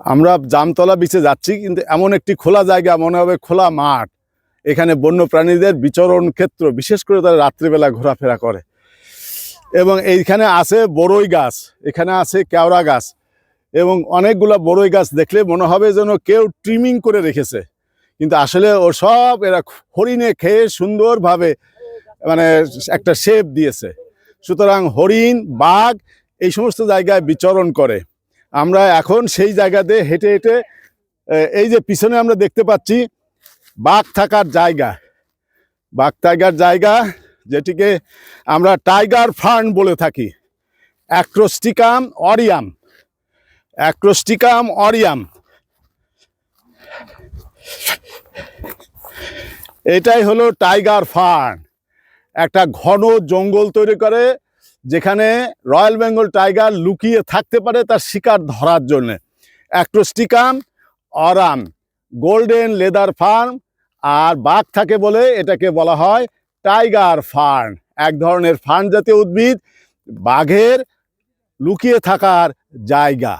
আমরা জামতলা বিচে যাচ্ছি, কিন্তু এমন একটি খোলা জায়গা, মনে হবে খোলা মাঠ। এখানে বন্য প্রাণীদের বিচরণ ক্ষেত্র, বিশেষ করে তারা রাত্রিবেলা ঘোরাফেরা করে। এবং এইখানে আছে বড়ই গাছ, এখানে আছে কেওড়া গাছ। এবং অনেকগুলো বড়ই গাছ দেখলে মনে হবে যেন কেউ ট্রিমিং করে রেখেছে। কিন্তু আসলে ও সব এরা হরিণে খেয়ে সুন্দরভাবে মানে একটা শেপ দিয়েছে। সুতরাং হরিণ, বাঘ এই সমস্ত জায়গায় বিচরণ করে। আমরা এখন সেই জায়গাতে হেঁটে হেঁটে এই যে পিছনে আমরা দেখতে পাচ্ছি বাঘ থাকার জায়গা। বাঘ থাকার জায়গা যেটিকে আমরা টাইগার ফার্ন বলে থাকি। Acrostichum aureum. Acrostichum aureum. এটাই হলো টাইগার ফার্ন। একটা ঘন জঙ্গল তৈরি করে যেখানে রয়্যাল বেঙ্গল টাইগার লুকিয়ে থাকতে পারে তার শিকার ধরার জন্য। Acrostichum aureum, golden leather fern আর বাঘ থাকে বলে এটাকে বলা হয় টাইগার ফার্ন এক ধরনের ফার্ন জাতীয় উদ্ভিদ, বাঘের লুকিয়ে থাকার জায়গা।